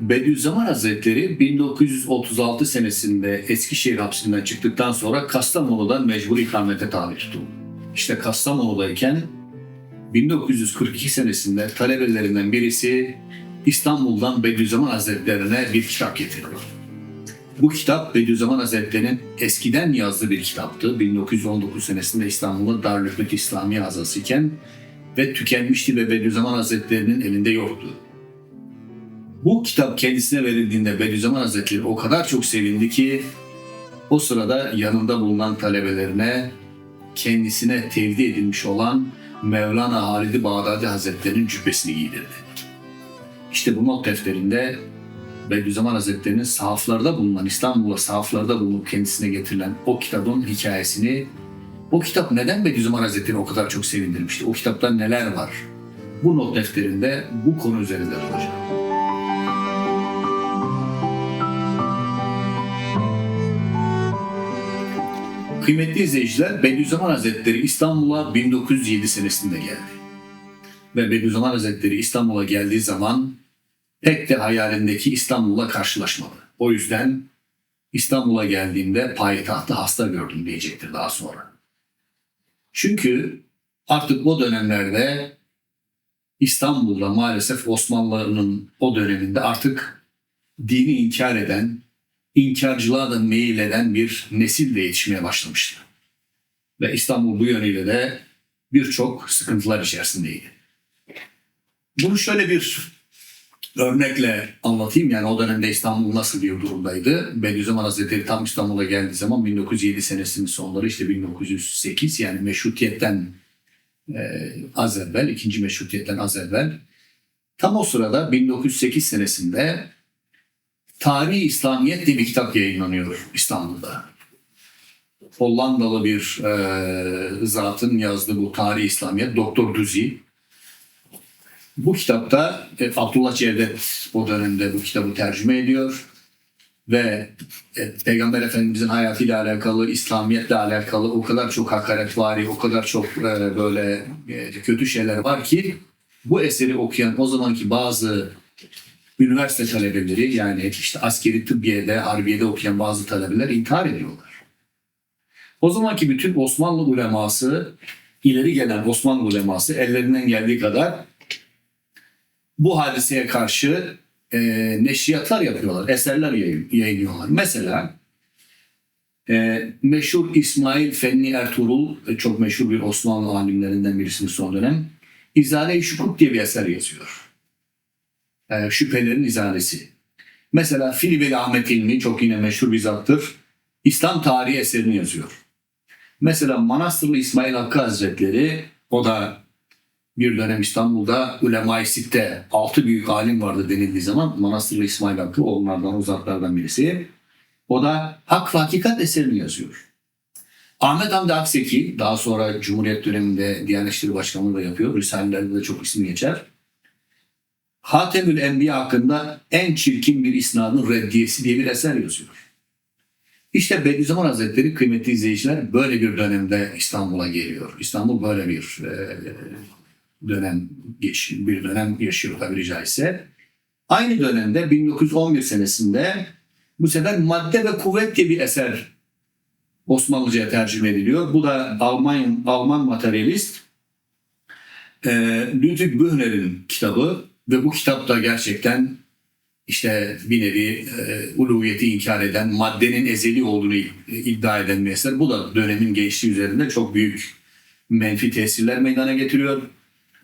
Bediüzzaman Hazretleri 1936 senesinde Eskişehir hapsinden çıktıktan sonra Kastamonu'dan mecbur ikamete tabi tutuldu. İşte Kastamonu'dayken 1942 senesinde talebelerinden birisi İstanbul'dan Bediüzzaman Hazretlerine bir kitap getiriyor. Bu kitap Bediüzzaman Hazretleri'nin eskiden yazdığı bir kitaptı. 1919 senesinde İstanbul'da Darülhükmet İslami Hazası iken ve tükenmişti ve Bediüzzaman Hazretleri'nin elinde yoktu. Bu kitap kendisine verildiğinde Bediüzzaman Hazretleri o kadar çok sevindi ki o sırada yanında bulunan talebelerine kendisine tevdi edilmiş olan Mevlana Halid-i Bağdadi Hazretleri'nin cübbesini giydirdi. İşte bu not defterinde Bediüzzaman Hazretleri'nin sahaflarda bulunan, İstanbul'a sahaflarda bulunup kendisine getirilen o kitabın hikayesini, o kitap neden Bediüzzaman Hazretleri'ni o kadar çok sevindirmişti? O kitapta neler var? Bu not defterinde bu konu üzerinde duracağım. Kıymetli izleyiciler, Bediüzzaman Hazretleri İstanbul'a 1907 senesinde geldi. Ve Bediüzzaman Hazretleri İstanbul'a geldiği zaman pek de hayalindeki İstanbul'la karşılaşmadı. O yüzden İstanbul'a geldiğimde payitahtı hasta gördüm diyecektir daha sonra. Çünkü artık o dönemlerde İstanbul'da maalesef Osmanlıların o döneminde artık dini inkar eden, inkarcılığa da meyil eden bir nesil de yetişmeye başlamıştı. Ve İstanbul bu yönüyle de birçok sıkıntılar içerisindeydi. Bunu şöyle bir örnekle anlatayım. Yani o dönemde İstanbul nasıl bir durumdaydı? Bediüzzaman Hazretleri tam İstanbul'a geldiği zaman 1907 senesinin sonları işte 1908 yani meşrutiyetten e, az evvel, ikinci meşrutiyetten az evvel. Tam o sırada 1908 senesinde Tarihi İslamiyet diye bir kitap yayınlanıyor İstanbul'da. Hollandalı bir e, zatın yazdığı bu Tarihi İslamiyet, Doktor Duzi. Bu kitapta e, Abdullah Cevdet o dönemde bu kitabı tercüme ediyor ve e, Peygamber Efendimizin hayatıyla alakalı, İslamiyetle alakalı o kadar çok hakaretvari, o kadar çok e, böyle e, kötü şeyler var ki bu eseri okuyan o zamanki bazı üniversite talebeleri yani işte askeri tıbbiyede, harbiyede okuyan bazı talebeler intihar ediyorlar. O zamanki bütün Osmanlı uleması, ileri gelen Osmanlı uleması ellerinden geldiği kadar bu hadiseye karşı e, neşriyatlar yapıyorlar, eserler yayın- yayınlıyorlar. Mesela e, meşhur İsmail Fenni Ertuğrul, e, çok meşhur bir Osmanlı alimlerinden birisinin son dönem, İzale-i Şukuk diye bir eser yazıyor e, şüphelerin izalesi. Mesela Filibeli Ahmet İlmi çok yine meşhur bir zattır. İslam tarihi eserini yazıyor. Mesela Manastırlı İsmail Hakkı Hazretleri o da bir dönem İstanbul'da Ulema-i Sitte altı büyük alim vardı denildiği zaman Manastırlı İsmail Hakkı onlardan uzaklardan birisi. O da Hak ve Hakikat eserini yazıyor. Ahmet Hamdi Akseki daha sonra Cumhuriyet döneminde Diyanet İşleri Başkanlığı da yapıyor. Risalelerde de çok ismi geçer. Hatemül Enbiya hakkında en çirkin bir isnadın reddiyesi diye bir eser yazıyor. İşte Bediüzzaman Hazretleri kıymetli izleyiciler böyle bir dönemde İstanbul'a geliyor. İstanbul böyle bir e, dönem geç, bir dönem yaşıyor tabiri caizse. Aynı dönemde 1911 senesinde bu sefer Madde ve Kuvvet diye bir eser Osmanlıca'ya tercüme ediliyor. Bu da Alman Alman materyalist e, Ludwig Bühner'in kitabı ve bu kitapta gerçekten işte bir nevi e, uluviyeti inkar eden, maddenin ezeli olduğunu iddia eden bir eser. Bu da dönemin gençliği üzerinde çok büyük menfi tesirler meydana getiriyor.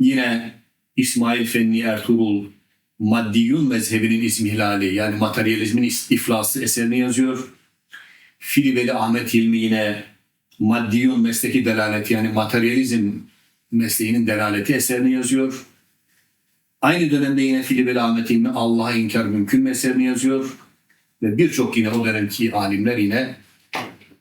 Yine İsmail Fenni Ertuğrul Maddiyun mezhebinin izmihlali yani materyalizmin iflası eserini yazıyor. Filibeli Ahmet Hilmi yine Maddiyun mesleki delaleti yani materyalizm mesleğinin delaleti eserini yazıyor. Aynı dönemde yine Filibeli Ahmet İlmi Allah'a inkar mümkün eserini yazıyor. Ve birçok yine o dönemki alimler yine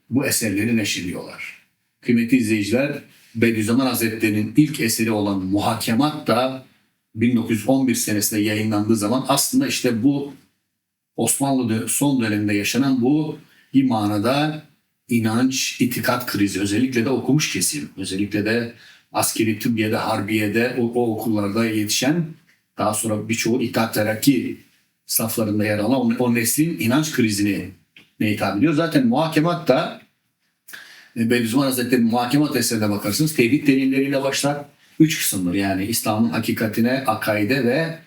bu eserleri neşrediyorlar. Kıymetli izleyiciler, Bediüzzaman Hazretleri'nin ilk eseri olan Muhakemat da 1911 senesinde yayınlandığı zaman aslında işte bu Osmanlı son döneminde yaşanan bu bir manada inanç, itikat krizi özellikle de okumuş kesim, özellikle de askeri tıbbiyede, harbiyede o, o okullarda yetişen daha sonra birçoğu İttihat Terakki saflarında yer alan o, neslin inanç krizini ne hitap ediyor. Zaten muhakemat da e, Bediüzzaman Hazretleri'nin muhakemat eserine bakarsınız tevhid delilleriyle başlar. Üç kısımdır yani İslam'ın hakikatine, akaide ve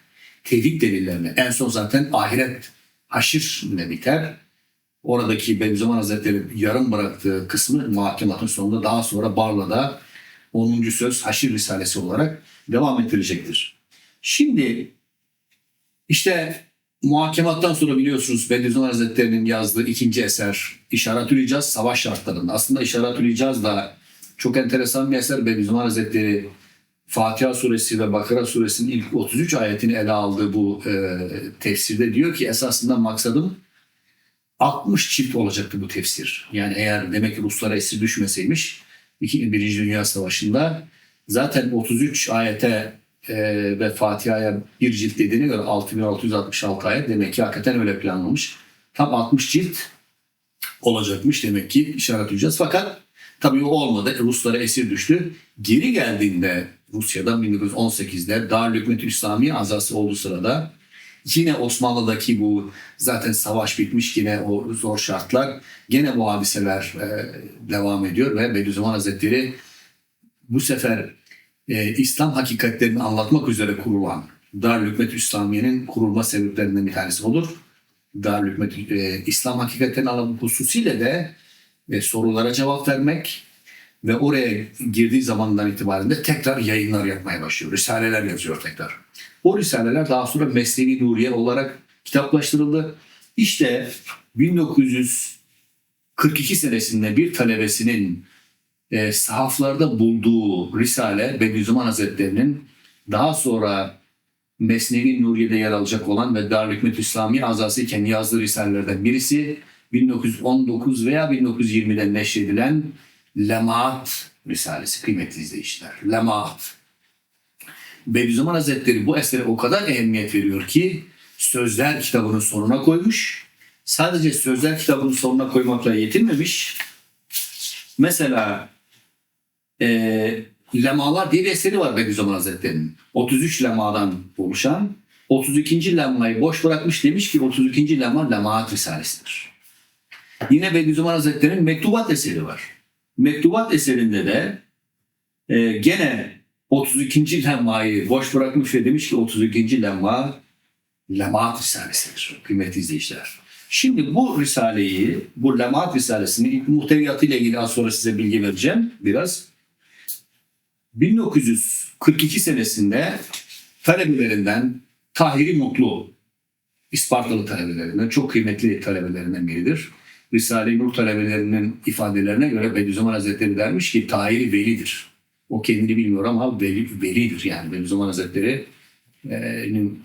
tevhid delillerine. En son zaten ahiret haşir ile biter. Oradaki Bediüzzaman Hazretleri yarım bıraktığı kısmı muhakematın sonunda daha sonra Barla'da 10. söz haşir risalesi olarak devam ettirilecektir. Şimdi işte muhakemattan sonra biliyorsunuz Bediüzzaman Hazretleri'nin yazdığı ikinci eser İşaretül İcaz Savaş Şartlarında. Aslında İşaretül İcaz da çok enteresan bir eser. Bediüzzaman Hazretleri Fatiha suresi ve Bakara suresinin ilk 33 ayetini ele aldığı bu e, tefsirde diyor ki esasında maksadım 60 çift olacaktı bu tefsir. Yani eğer demek ki Ruslara esir düşmeseymiş İki, Birinci Dünya Savaşı'nda zaten 33 ayete e, ve Fatiha'ya bir cilt dediğine göre 6666 ayet demek ki hakikaten öyle planlamış. Tam 60 cilt olacakmış demek ki işaret edeceğiz. Fakat tabii o olmadı. Ruslara esir düştü. Geri geldiğinde Rusya'dan 1918'de Darülhükümet İslami azası olduğu sırada yine Osmanlı'daki bu zaten savaş bitmiş yine o zor şartlar gene bu hadiseler e, devam ediyor ve Bediüzzaman Hazretleri bu sefer e, İslam hakikatlerini anlatmak üzere kurulan Darülhükümet İslamiye'nin kurulma sebeplerinden bir tanesi olur. Darülhükümet e, İslam hakikatlerini anlatmak hususiyle de e, sorulara cevap vermek ve oraya girdiği zamandan itibaren de tekrar yayınlar yapmaya başlıyor. Risaleler yazıyor tekrar. O risaleler daha sonra Mesnevi Nuriye olarak kitaplaştırıldı. İşte 1942 senesinde bir talebesinin e, sahaflarda bulduğu Risale Bediüzzaman Hazretleri'nin daha sonra Mesnevi Nuriye'de yer alacak olan ve Darülhükümet İslami azası iken yazdığı risalelerden birisi 1919 veya 1920'de neşredilen Lemaat Risalesi kıymetli izleyiciler. Lemaat. Bediüzzaman Hazretleri bu esere o kadar ehemmiyet veriyor ki Sözler kitabının sonuna koymuş. Sadece Sözler kitabının sonuna koymakla yetinmemiş. Mesela e, Lemalar diye bir eseri var Bediüzzaman Hazretleri'nin. 33 lemadan oluşan 32. lemmayı boş bırakmış demiş ki 32. lemma Lemaat Risalesidir. Yine Bediüzzaman Hazretleri'nin Mektubat eseri var. Mektubat eserinde de e, gene 32. lemmayı boş bırakmış ve demiş ki 32. lemma Lemaat Risalesidir kıymetli izleyiciler. Şimdi bu Risale'yi, bu Lemaat Risalesi'nin ilk muhteviyatı ile ilgili az sonra size bilgi vereceğim biraz. 1942 senesinde talebelerinden Tahiri Mutlu, İspartalı talebelerinden, çok kıymetli talebelerinden biridir. Risale-i Nur talebelerinin ifadelerine göre Bediüzzaman Hazretleri dermiş ki Tahiri velidir. O kendini bilmiyor ama veli, velidir yani Bediüzzaman Hazretleri'nin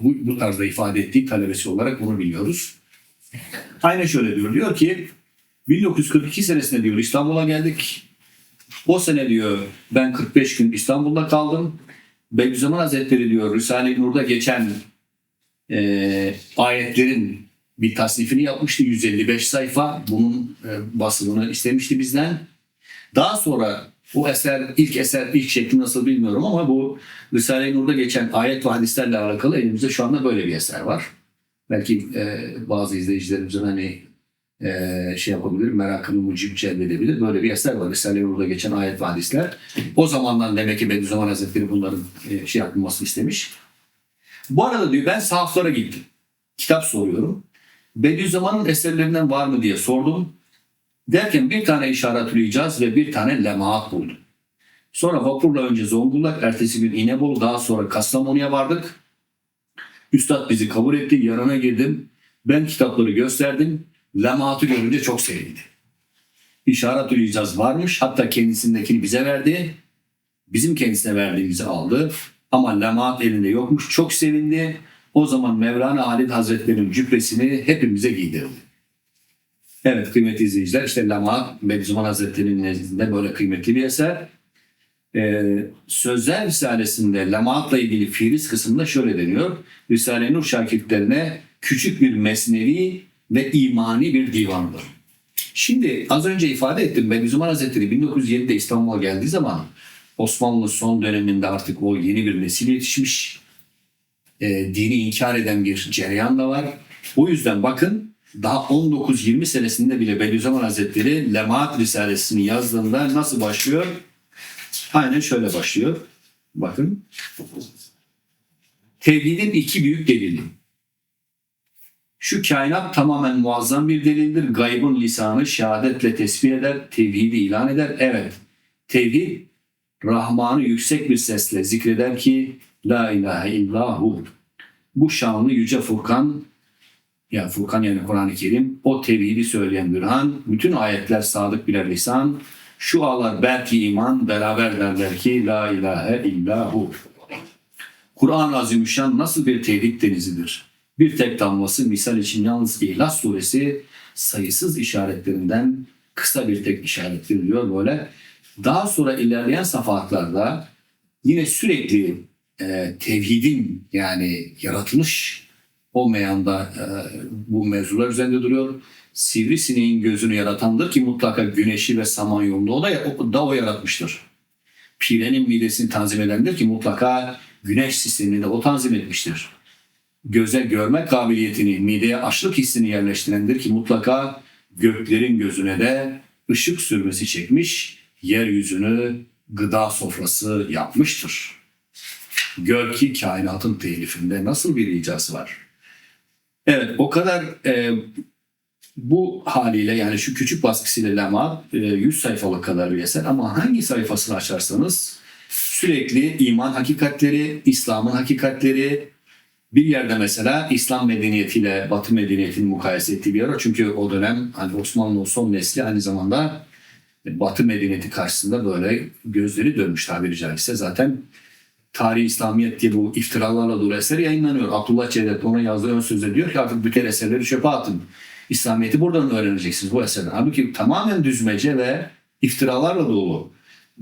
bu, bu tarzda ifade ettiği talebesi olarak bunu biliyoruz. Aynen şöyle diyor. Diyor ki 1942 senesinde diyor İstanbul'a geldik. O sene diyor ben 45 gün İstanbul'da kaldım. Bediüzzaman Hazretleri diyor Risale-i Nur'da geçen e, ayetlerin bir tasnifini yapmıştı 155 sayfa. Bunun e, basımını istemişti bizden. Daha sonra bu eser ilk eser ilk şekli nasıl bilmiyorum ama bu Risale-i Nur'da geçen ayet ve hadislerle alakalı elimizde şu anda böyle bir eser var. Belki e, bazı izleyicilerimizin hani e, şey yapabilir, merakını mucib celbedebilir. Böyle bir eser var. Risale-i Nur'da geçen ayet ve hadisler. O zamandan demek ki Bediüzzaman Hazretleri bunların e, şey yapılmasını istemiş. Bu arada diyor ben sahaflara gittim. Kitap soruyorum. Bediüzzaman'ın eserlerinden var mı diye sordum. Derken bir tane işaret icaz ve bir tane lemaat buldum. Sonra vapurla önce Zonguldak, ertesi gün İnebolu, daha sonra Kastamonu'ya vardık. Üstad bizi kabul etti, yanına girdim. Ben kitapları gösterdim. Lemaatı görünce çok sevindi. İşaret icaz varmış, hatta kendisindekini bize verdi. Bizim kendisine verdiğimizi aldı. Ama lemaat elinde yokmuş, çok sevindi. O zaman Mevlana Halid Hazretleri'nin cübbesini hepimize giydirdi. Evet kıymetli izleyiciler işte Lama Bediüzzaman Hazretleri'nin nezdinde böyle kıymetli bir eser. Ee, Sözler Risalesi'nde Lamaat'la ilgili fiiliz kısmında şöyle deniyor. Risale-i Nur şakirtlerine küçük bir mesnevi ve imani bir divandır. Şimdi az önce ifade ettim Bediüzzaman Hazretleri 1907'de İstanbul'a geldiği zaman Osmanlı son döneminde artık o yeni bir nesil yetişmiş. e, dini inkar eden bir cereyan da var. O yüzden bakın daha 19-20 senesinde bile Bediüzzaman Hazretleri Lemaat Risalesini yazdığında nasıl başlıyor? Aynen şöyle başlıyor. Bakın. Tevhidin iki büyük delili. Şu kainat tamamen muazzam bir delildir. Gaybın lisanı şehadetle tesbih eder, tevhidi ilan eder. Evet, tevhid Rahman'ı yüksek bir sesle zikreder ki La ilahe illahu. Bu şanlı yüce Furkan, ya Furkan yani Kur'an-ı Kerim, o tevhidi söyleyen Bürhan, bütün ayetler sadık birer lisan, şu ağlar belki iman, beraber derler ki La ilahe illahu. Kur'an-ı Azimüşşan nasıl bir tevhid denizidir? Bir tek damlası misal için yalnız İhlas suresi sayısız işaretlerinden kısa bir tek işarettir diyor böyle. Daha sonra ilerleyen safhatlarda yine sürekli e, tevhidin yani yaratılış o meyanda e, bu mevzular üzerinde duruyor. Sivrisineğin gözünü yaratandır ki mutlaka güneşi ve samanyolunu o da, o da o yaratmıştır. Pirenin midesini tanzim edendir ki mutlaka güneş sistemini de o tanzim etmiştir. Göze görme kabiliyetini, mideye açlık hissini yerleştirendir ki mutlaka göklerin gözüne de ışık sürmesi çekmiş, yeryüzünü gıda sofrası yapmıştır. Gör ki kainatın telifinde nasıl bir icası var. Evet o kadar e, bu haliyle yani şu küçük baskısıyla Lema e, 100 sayfalık kadar bir eser ama hangi sayfasını açarsanız sürekli iman hakikatleri, İslam'ın hakikatleri, bir yerde mesela İslam medeniyetiyle Batı medeniyetini mukayese ettiği bir var. Çünkü o dönem hani Osmanlı son nesli aynı zamanda Batı medeniyeti karşısında böyle gözleri dönmüş tabiri caizse. Zaten Tarih İslamiyet diye bu iftiralarla dolu eser yayınlanıyor. Abdullah Cevdet ona yazdığı ön sözde diyor ki artık bütün eserleri çöpe atın. İslamiyet'i buradan öğreneceksiniz bu eserden. Halbuki tamamen düzmece ve iftiralarla dolu.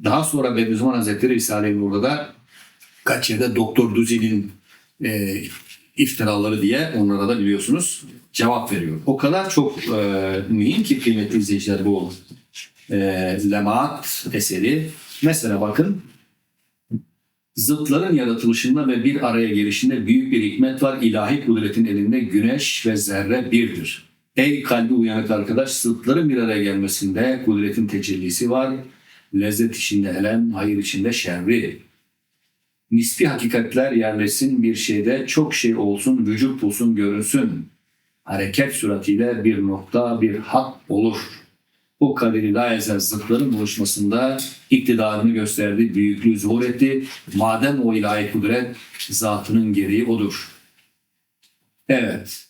Daha sonra Bediüzzaman Hazretleri Risale-i Nur'da da kaç yerde Doktor Duzi'nin e, iftiraları diye onlara da biliyorsunuz cevap veriyor. O kadar çok e, mühim ki kıymetli izleyiciler bu e, Lemaat eseri. Mesela bakın zıtların yaratılışında ve bir araya gelişinde büyük bir hikmet var. İlahi kudretin elinde güneş ve zerre birdir. Ey kalbi uyanık arkadaş zıtların bir araya gelmesinde kudretin tecellisi var. Lezzet içinde elem, hayır içinde şerri. Nispi hakikatler yerleşsin bir şeyde çok şey olsun, vücut bulsun, görünsün. Hareket suratiyle bir nokta, bir hat olur. O kaderi la ezel zıtların buluşmasında iktidarını gösterdi, büyüklüğü zuhur etti. Madem o ilahi kudret zatının gereği odur. Evet,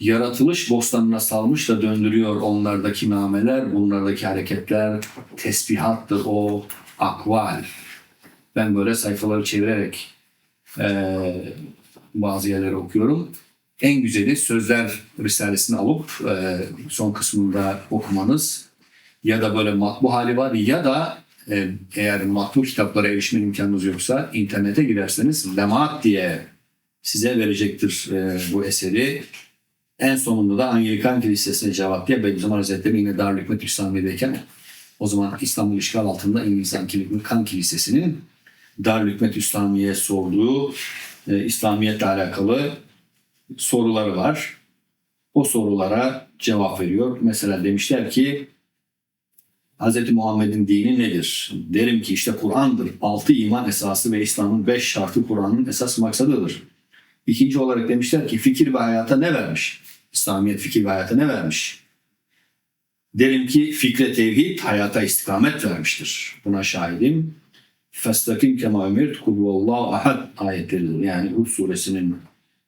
yaratılış bostanına salmış da döndürüyor onlardaki nameler, bunlardaki hareketler, tesbihattır o akval. Ben böyle sayfaları çevirerek eee, bazı yerleri okuyorum. En güzeli Sözler Risalesini alıp eee, son kısmında okumanız ya da böyle matbu hali var ya da e, eğer matbu kitaplara erişme imkanınız yoksa internete girerseniz Lemaat diye size verecektir e, bu eseri. En sonunda da Anglikan Kilisesi'ne cevap diye Bediüzzaman Hazretleri yine Darülhikmet İslamiye'deyken o zaman İstanbul işgal altında Anglikan Kilisesi'nin Darülhikmet İslamiye'ye sorduğu e, İslamiyetle alakalı soruları var. O sorulara cevap veriyor. Mesela demişler ki Hz. Muhammed'in dini nedir? Derim ki işte Kur'an'dır. Altı iman esası ve İslam'ın beş şartı Kur'an'ın esas maksadıdır. İkinci olarak demişler ki fikir ve hayata ne vermiş? İslamiyet fikir ve hayata ne vermiş? Derim ki fikre tevhid hayata istikamet vermiştir. Buna şahidim. Festakim kema ümirt kulvallahu ahad ayetleridir. Yani Hud suresinin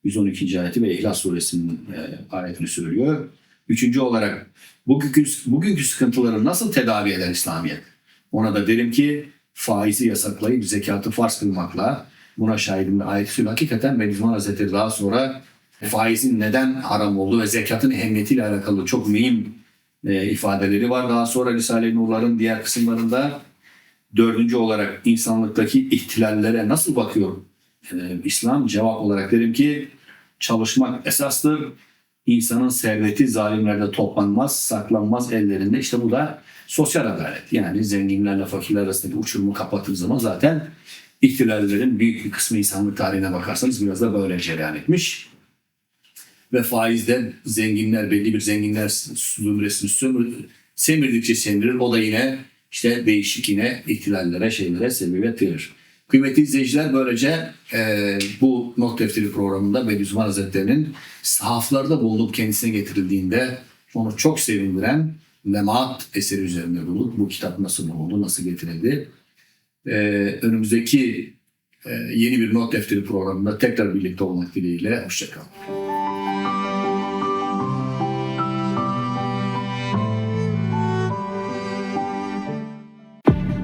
112. ayeti ve İhlas suresinin e, ayetini söylüyor. Üçüncü olarak bugünkü, bugünkü sıkıntıları nasıl tedavi eder İslamiyet? Ona da derim ki faizi yasaklayıp zekatı farz kılmakla buna şahidim ayet söylüyor. Hakikaten Bediüzzaman Hazretleri daha sonra faizin neden haram olduğu ve zekatın ehemmiyetiyle alakalı çok mühim e, ifadeleri var. Daha sonra Risale-i Nur'ların diğer kısımlarında dördüncü olarak insanlıktaki ihtilallere nasıl bakıyor? E, İslam cevap olarak derim ki çalışmak esastır. İnsanın serveti zalimlerde toplanmaz, saklanmaz ellerinde. İşte bu da sosyal adalet. Yani zenginlerle fakirler arasındaki uçurumu kapattığı zaman zaten ihtilallerin büyük bir kısmı insanlık tarihine bakarsanız biraz da böyle cereyan etmiş. Ve faizden zenginler belli bir zenginler zümresini sömür, semirdikçe semirir. O da yine işte değişik yine ihtilallere şeylere sebebiyet verir. Kıymetli izleyiciler böylece e, bu not defteri programında Bediüzzaman Hazretleri'nin sahaflarda bulunup kendisine getirildiğinde onu çok sevindiren Lemaat eseri üzerinde durduk. Bu kitap nasıl bulundu, nasıl getirildi? E, önümüzdeki e, yeni bir not defteri programında tekrar birlikte olmak dileğiyle. Hoşçakalın.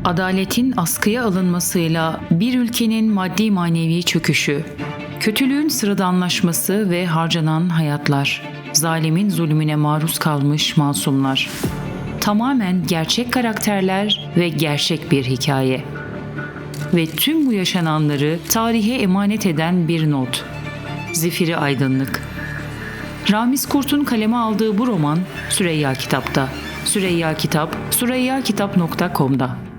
Adaletin askıya alınmasıyla bir ülkenin maddi manevi çöküşü, kötülüğün sıradanlaşması ve harcanan hayatlar, zalimin zulmüne maruz kalmış masumlar. Tamamen gerçek karakterler ve gerçek bir hikaye. Ve tüm bu yaşananları tarihe emanet eden bir not. Zifiri Aydınlık. Ramiz Kurt'un kaleme aldığı bu roman Süreyya Kitap'ta. Süreyya Kitap, süreyyakitap.com'da.